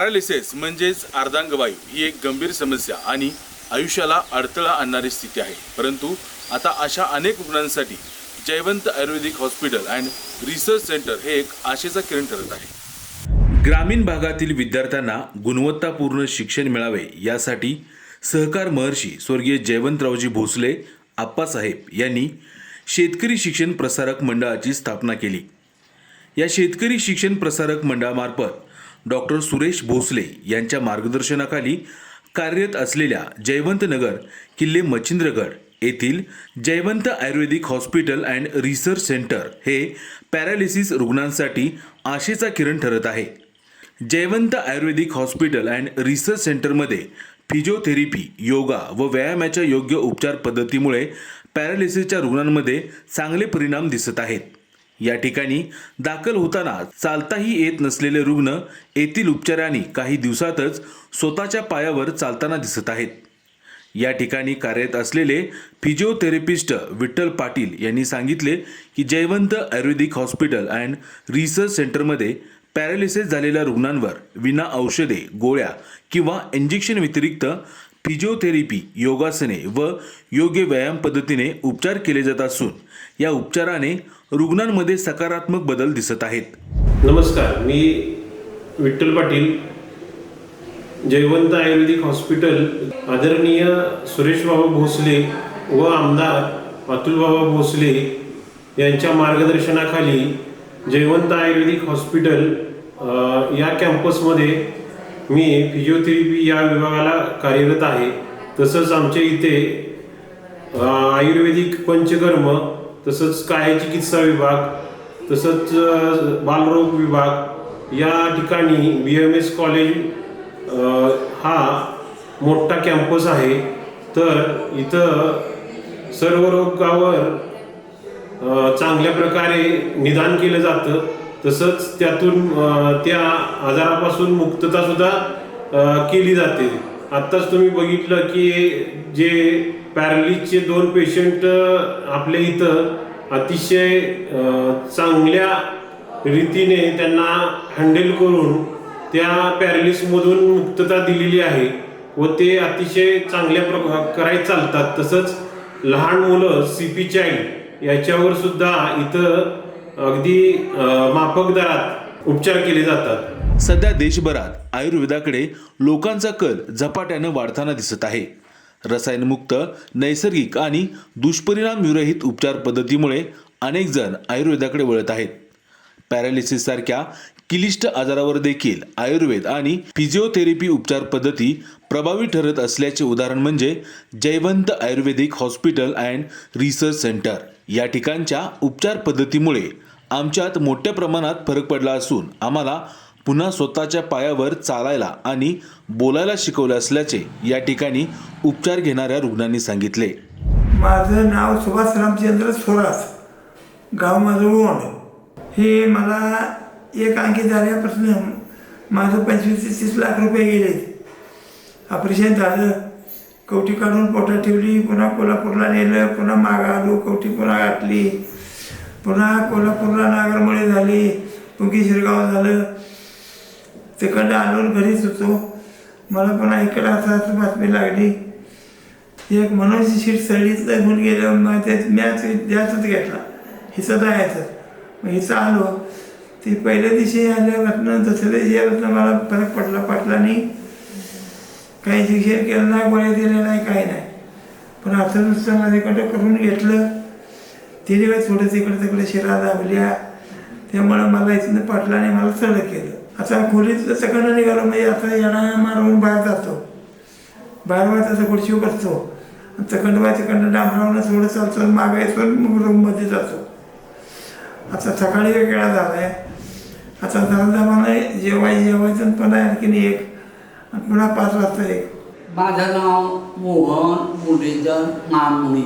Paralysis म्हणजेच अर्धांगवायू ही एक गंभीर समस्या आणि आयुष्याला अडथळा आणणारी स्थिती आहे. परंतु आता अशा अनेक रुग्णांसाठी Jayawant Ayurvedic hospital and research centre हे एक आशेचा किरण ठरत आहे. ग्रामीण भागातील विद्यार्थ्यांना गुणवत्तापूर्ण शिक्षण मिळावे यासाठी सहकार महर्षी स्वर्गीय जयवंतरावजी भोसले आप्पासाहेब यांनी शेतकरी शिक्षण प्रसारक मंडळाची स्थापना केली. या शेतकरी शिक्षण प्रसारक मंडळामार्फत डॉक्टर सुरेश भोसले यांच्या मार्गदर्शनाखाली कार्यरत असलेल्या जयवंत नगर किल्ले मच्छिंद्रगड येथील Jayawant Ayurvedic hospital and research centre हे पॅरालिसिस रुग्णांसाठी आशेचा किरण ठरत आहे. Jayawant Ayurvedic hospital and research सेंटरमध्ये फिजिओथेरपी योगा व व्यायामाच्या योग्य उपचार पद्धतीमुळे पॅरालिसिसच्या रुग्णांमध्ये चांगले परिणाम दिसत आहेत. या ठिकाणी दाखल होताना चालताही येत नसलेले रुग्ण येथील उपचारांनी काही दिवसातच स्वतःच्या पायावर चालताना दिसत आहेत. या ठिकाणी कार्यरत असलेले फिजिओथेरपिस्ट विठ्ठल पाटील यांनी सांगितले की Jayawant Ayurvedic hospital and research सेंटरमध्ये पॅरालिसिस झालेल्या रुग्णांवर विना औषधे गोळ्या किंवा इंजेक्शन व्यतिरिक्त फिजिओथेरपी योगासने व योग्य व्यायाम पद्धतीने उपचार केले जात असून या उपचाराने रुग्णांमध्ये सकारात्मक बदल दिसत आहेत. नमस्कार मी विठ्ठल पाटील जयवंत आयुर्वेदिक हॉस्पिटल आदरणीय सुरेशबाबा भोसले व आमदार अतुलबाबा भोसले यांच्या मार्गदर्शनाखाली जयवंत आयुर्वेदिक हॉस्पिटल या कॅम्पसमध्ये मी फिजिओथेरपी या विभागाला कार्यरत आहे. तसंच आमच्या इथे आयुर्वेदिक पंचकर्म तसंच कायचिकित्सा विभाग तसंच बालरोग विभाग या ठिकाणी बी एम एस कॉलेज हा मोठा कॅम्पस आहे. तर इथं सर्व रोगावर चांगल्या प्रकारे निदान केलं जातं. तसंच त्यातून त्या आजारापासून मुक्तता सुद्धा केली जाते. आत्ताच तुम्ही बघितलं की जे पॅरालिसचे दोन पेशंट आपल्या इथं अतिशय चांगल्या रीतीने त्यांना हँडल करून त्या पॅरालिसमधून मुक्तता दिलेली आहे व ते अतिशय चांगल्या प्रकारे चालतात. तसंच लहान मुलं सी पी चाईल्ड याच्यावर सुद्धा इथं अगदी माफक दरात उपचार केले जातात. सध्या देशभरात आयुर्वेदाकडे लोकांचा कल झपाट्यानं वाढताना दिसत आहे. रसायनमुक्त नैसर्गिक आणि दुष्परिणाम विरहित उपचार पद्धतीमुळे अनेक जण आयुर्वेदाकडे वळत आहेत. पॅरालिसिस सारख्या क्लिष्ट आजारावर देखील आयुर्वेद आणि फिजिओथेरपी उपचार पद्धती प्रभावी ठरत असल्याचे उदाहरण म्हणजे Jayawant Ayurvedic hospital and research centre या ठिकाणच्या उपचार पद्धतीमुळे आमच्यात मोठ्या प्रमाणात फरक पडला असून आम्हाला पुन्हा स्वतःच्या पायावर चालायला आणि बोलायला शिकवले असल्याचे या ठिकाणी उपचार घेणाऱ्या रुग्णांनी सांगितले. माझं नाव सुभाष रामचंद्र सोरास गाव माझं हे मला एक अंकी झाल्यापासून माझं पंचवीस ते तीस लाख रुपये गेले. ऑपरेशन झालं. कवटी काढून पोटात ठेवली पुन्हा कोल्हापूरला नेलं पुन्हा मागा आलो कवटी पुन्हा घातली पुन्हा कोल्हापूरला नागरमळे झाली पुंकी शिरगाव झालं. तिकडं आणून घरीच होतो. मला पुन्हा इकडं असं असं बातमी लागली. एक मनोजी शीट सळीतलं होऊन गेलं मग ते मॅच द्यायचंच घेतला. हिचं जायचं मग हिचं आलो. ती पहिल्या दिवशी आल्यापासून दुसऱ्या दिवशी आल्यापासून मला फरक पडला पटला नाही. काही शिक्षण केलं नाही गोळ्या दिल्या नाही काही नाही. पण आता नुसतं माझ्याकडं करून घेतलं. ते दिवस इकडे तिकडे तिकडे शिरा दाबल्या त्यामुळं मला इथनं पटला नाही मला सडक केलं. आता खोलीत सगळं निघालो म्हणजे आता येणा मारून बाहेर जातो. बाहेर वाजता खुर्ची बसतो तिकडं बाय तिकडं डांबरावनं थोडं चालतो मागे येतो मग रूममध्ये जातो. आता सकाळी वेगळा झाला आहे आता जरा जमाना जेवाय जेवायचं पण आहे आणखीन एक पुन्हा पाच वाजता एक. माझं नाव मोहन मुरलीधर मामुनी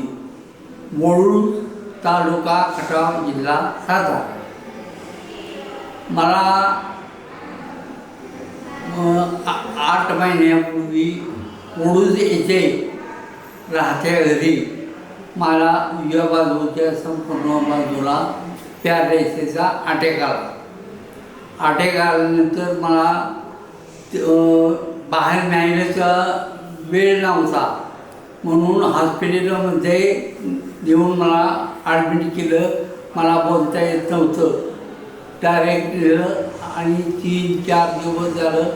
वळून तालुका खटाव जिल्हा सातारा. मला आ- आठ महिन्यापूर्वी मुळूज येथे राहत्या घरी. मला उजव्या बाजूच्या संपूर्ण बाजूला पॅरालिसिसचा अटॅक आला. अटॅक आल्यानंतर मला बाहेर न्यायचा वेळ नव्हता. म्हणून हॉस्पिटलमध्ये येऊन मला ॲडमिट केलं मला बोलता येत नव्हतं. डायरेक्ट दिलं आणि तीन चार दिवस झालं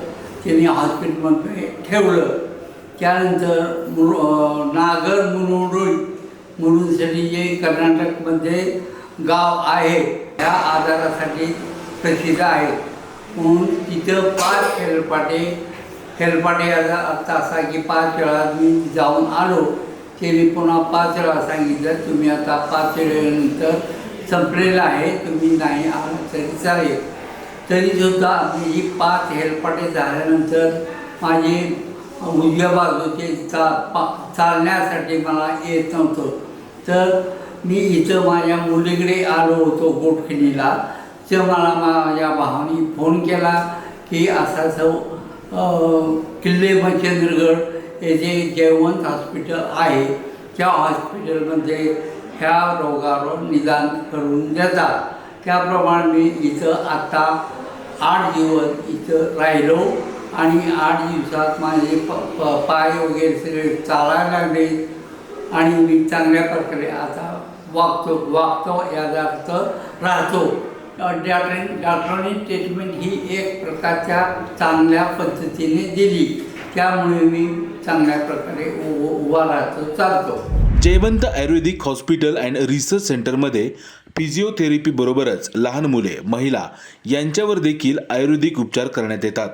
त्यांनी हॉस्पिटलमध्ये ठेवलं. त्यानंतर मुर नागर मुनुरुई मुरुडसाठी जे कर्नाटकमध्ये गाव आहे ह्या आजारासाठी प्रसिद्ध आहे. म्हणून तिथं पाच हेलपाटे हेलपाटे याचा अर्थ असा की पाच वेळा मी जाऊन आलो. त्यांनी पुन्हा पाच वेळा सांगितलं तुम्ही आता पाच वेळेनंतर संपलेलं आहे तुम्ही नाही आला तरी चालेल तरीसुद्धा आम्ही ही पाच हेलपाटे झाल्यानंतर माझे उजव्या बाजूचे चा पा चालण्यासाठी मला येत नव्हतं. तर मी इथं माझ्या मुलीकडे आलो होतो गोटखिणीला. तर मला माझ्या भावाने फोन केला की असा असं किल्ले मच्छिंद्रगड येथे जयवंत हॉस्पिटल आहे त्या हॉस्पिटलमध्ये ह्या रोगावर निदान करून देतात. त्याप्रमाणे मी इथं आत्ता आठ दिवस इथं राहिलो आणि आठ दिवसात माझे प प पाय वगैरे सगळे चालायला लागले आणि मी चांगल्या प्रकारे आता वागतो वागतो याचा अर्थ राहतो डॉक्टर डॉक्टरांनी ट्रीटमेंट ही एक प्रकारच्या चांगल्या पद्धतीने दिली. त्यामुळे मी चांगल्या प्रकारे उभा राहतो चालतो. Jayawant Ayurvedic hospital and research सेंटरमध्ये फिजिओथेरपी बरोबरच लहान मुले महिला यांच्यावर देखील आयुर्वेदिक उपचार करण्यात येतात.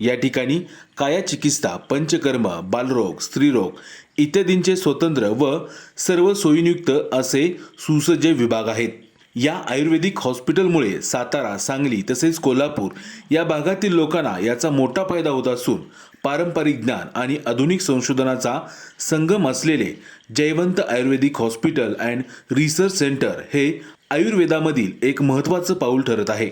या ठिकाणी काया चिकित्सा पंचकर्म बालरोग स्त्रीरोग इत्यादींचे स्वतंत्र व सर्व सोयीयुक्त असे सुसज्ज विभाग आहेत. या आयुर्वेदिक हॉस्पिटलमुळे सातारा सांगली तसेच कोल्हापूर या भागातील लोकांना याचा मोठा फायदा होत असून पारंपरिक ज्ञान आणि आधुनिक संशोधनाचा संगम असलेले Jayawant Ayurvedic hospital and research centre हे आयुर्वेदामधील एक महत्त्वाचं पाऊल ठरत आहे.